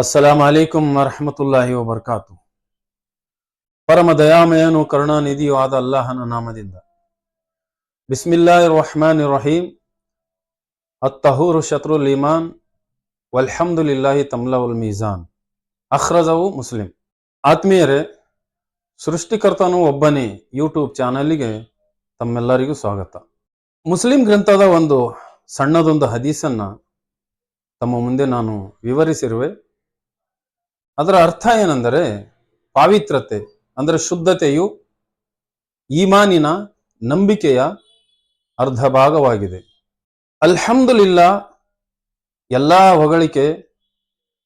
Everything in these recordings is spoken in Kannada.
ಅಸ್ಸಲಾಂ ಅಲೈಕುಂ ವರಹಮತುಲ್ಲಾಹಿ ವಬರ್ಕಾತು ಪರಮ ದಯಾಮಯನು ಕರುಣಾನಿಧಿಯೂ ಆದ ಅಲ್ಲಾಹನ ನಾಮದಿಂದ. ಬಿಸ್ಮಿಲ್ಲಾ ರಹಮಾನ್ ರಹೀಂ ಅತ್ತಹೂರು ಶತ್ರುಲ್ ಇಮಾನ್ ವಲ್ಹಮ್ದುಲಿಲ್ಲಾಹಿ ತಮ್ಲವುಲ್ ಮೀಜಾನ್ ಅಖ್ರಜವು ಮುಸ್ಲಿಂ. ಆತ್ಮೀಯರೇ, ಸೃಷ್ಟಿಕರ್ತನು ಒಬ್ಬನೇ ಯೂಟ್ಯೂಬ್ ಚಾನಲ್ಗೆ ತಮ್ಮೆಲ್ಲರಿಗೂ ಸ್ವಾಗತ. ಮುಸ್ಲಿಂ ಗ್ರಂಥದ ಒಂದು ಸಣ್ಣದೊಂದು ಹದೀಸನ್ನ ತಮ್ಮ ಮುಂದೆ ನಾನು ವಿವರಿಸಿರುವೆ. ಅದರ ಅರ್ಥ ಏನೆಂದರೆ ಪಾವಿತ್ರತೆ, ಅಂದರೆ ಶುದ್ಧತೆಯು ಈಮಾನಿನ ನಂಬಿಕೆಯ ಅರ್ಧ ಭಾಗವಾಗಿದೆ. ಅಲ್ಹಮ್ದುಲಿಲ್ಲ, ಎಲ್ಲ ಹೊಗಳಿಕೆ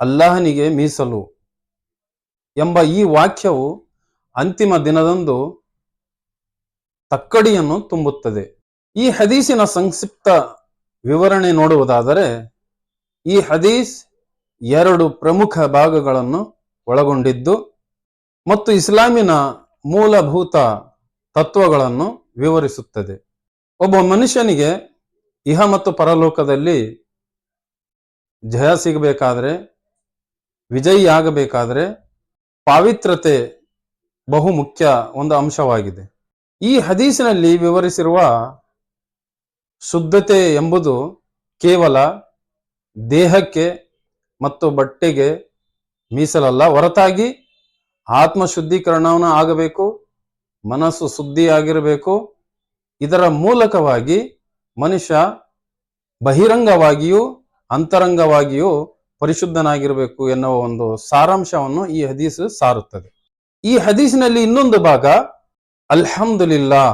ಅಲ್ಲಾಹನಿಗೆ ಮೀಸಲು ಎಂಬ ಈ ವಾಕ್ಯವು ಅಂತಿಮ ದಿನದಂದು ತಕ್ಕಡಿಯನ್ನು ತುಂಬುತ್ತದೆ. ಈ ಹದೀಸಿನ ಸಂಕ್ಷಿಪ್ತ ವಿವರಣೆ ನೋಡುವುದಾದರೆ, ಈ ಹದೀಸ್ ಎರಡು ಪ್ರಮುಖ ಭಾಗಗಳನ್ನು ಒಳಗೊಂಡಿದ್ದು ಮತ್ತು ಇಸ್ಲಾಮಿನ ಮೂಲಭೂತ ತತ್ವಗಳನ್ನು ವಿವರಿಸುತ್ತದೆ. ಒಬ್ಬ ಮನುಷ್ಯನಿಗೆ ಇಹ ಮತ್ತು ಪರಲೋಕದಲ್ಲಿ ಜಯ ಸಿಗಬೇಕಾದ್ರೆ, ವಿಜಯಿ ಆಗಬೇಕಾದ್ರೆ ಪಾವಿತ್ರತೆ ಬಹು ಮುಖ್ಯ ಒಂದು ಅಂಶವಾಗಿದೆ. ಈ ಹದೀಸಿನಲ್ಲಿ ವಿವರಿಸಿರುವ ಶುದ್ಧತೆ ಎಂಬುದು ಕೇವಲ ದೇಹಕ್ಕೆ ಮತ್ತು ಬಟ್ಟೆಗೆ ಮೀಸಲಲ್ಲ, ಹೊರತಾಗಿ ಆತ್ಮ ಶುದ್ಧೀಕರಣವನ್ನು ಆಗಬೇಕು, ಮನಸ್ಸು ಸುದ್ದಿಯಾಗಿರಬೇಕು ಇದರ ಮೂಲಕವಾಗಿ ಮನುಷ್ಯ ಬಹಿರಂಗವಾಗಿಯೂ, ಅಂತರಂಗವಾಗಿಯೂ ಪರಿಶುದ್ಧನಾಗಿರಬೇಕು ಎನ್ನುವ ಒಂದು ಸಾರಾಂಶವನ್ನು ಈ ಹದೀಸು ಸಾರುತ್ತದೆ. ಈ ಹದೀಸಿನಲ್ಲಿ ಇನ್ನೊಂದು ಭಾಗ, ಅಲ್ಹಮ್ದುಲಿಲ್ಲಾ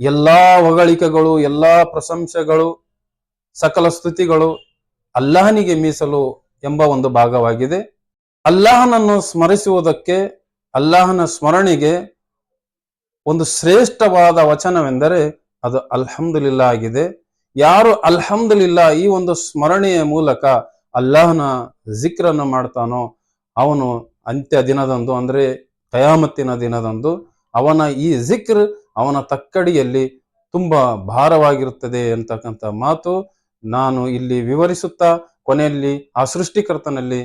ಎಲ್ಲಾ ಹೊಗಳಿಕೆಗಳು, ಎಲ್ಲಾ ಪ್ರಶಂಸೆಗಳು, ಸಕಲ ಸ್ತುತಿಗಳು ಅಲ್ಲಾಹನಿಗೆ ಮೀಸಲು ಎಂಬ ಒಂದು ಭಾಗವಾಗಿದೆ. ಅಲ್ಲಾಹನನ್ನು ಸ್ಮರಿಸುವುದಕ್ಕೆ, ಅಲ್ಲಾಹನ ಸ್ಮರಣೆಗೆ ಒಂದು ಶ್ರೇಷ್ಠವಾದ ವಚನವೆಂದರೆ ಅದು ಅಲ್ಹಮ್ದುಲಿಲ್ಲ ಆಗಿದೆ. ಯಾರು ಅಲ್ಹಮ್ದುಲಿಲ್ಲ ಈ ಒಂದು ಸ್ಮರಣೆಯ ಮೂಲಕ ಅಲ್ಲಾಹನ ಜಿಕ್ರನ್ನು ಮಾಡ್ತಾನೋ, ಅವನು ಅಂತ್ಯ ದಿನದಂದು ಅಂದ್ರೆ ಕಯಾಮತ್ತಿನ ದಿನದಂದು ಅವನ ಈ ಜಿಕ್ರ್ ಅವನ ತಕ್ಕಡಿಯಲ್ಲಿ ತುಂಬಾ ಭಾರವಾಗಿರುತ್ತದೆ ಅಂತಕ್ಕಂಥ ಮಾತು ನಾನು ಇಲ್ಲಿ ವಿವರಿಸುತ್ತಾ ಕೊನೆಯಲ್ಲಿ ಆ ಸೃಷ್ಟಿಕರ್ತನಲ್ಲಿ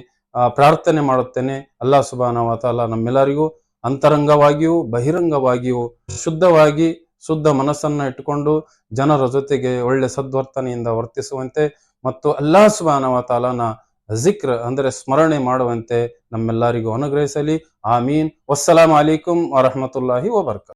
ಪ್ರಾರ್ಥನೆ ಮಾಡುತ್ತೇನೆ. ಅಲ್ಲಾ ಸುಬಾನ ವಾತಾಲ ನಮ್ಮೆಲ್ಲರಿಗೂ ಅಂತರಂಗವಾಗಿಯೂ ಬಹಿರಂಗವಾಗಿಯೂ ಶುದ್ಧವಾಗಿ ಶುದ್ಧ ಮನಸ್ಸನ್ನ ಇಟ್ಟುಕೊಂಡು ಜನರ ಜೊತೆಗೆ ಒಳ್ಳೆ ಸದ್ವರ್ತನೆಯಿಂದ ವರ್ತಿಸುವಂತೆ ಮತ್ತು ಅಲ್ಲಾ ಸುಬಾನ ವಾತಾಲನ ಜಿಕ್ರ್ ಅಂದರೆ ಸ್ಮರಣೆ ಮಾಡುವಂತೆ ನಮ್ಮೆಲ್ಲರಿಗೂ ಅನುಗ್ರಹಿಸಲಿ. ಆಮೀನ್. ವಸ್ಸಲಾಂ ಅಲೈಕುಂ ವರಹಮತುಲ್ಲಾಹಿ ವಬರ್ಕ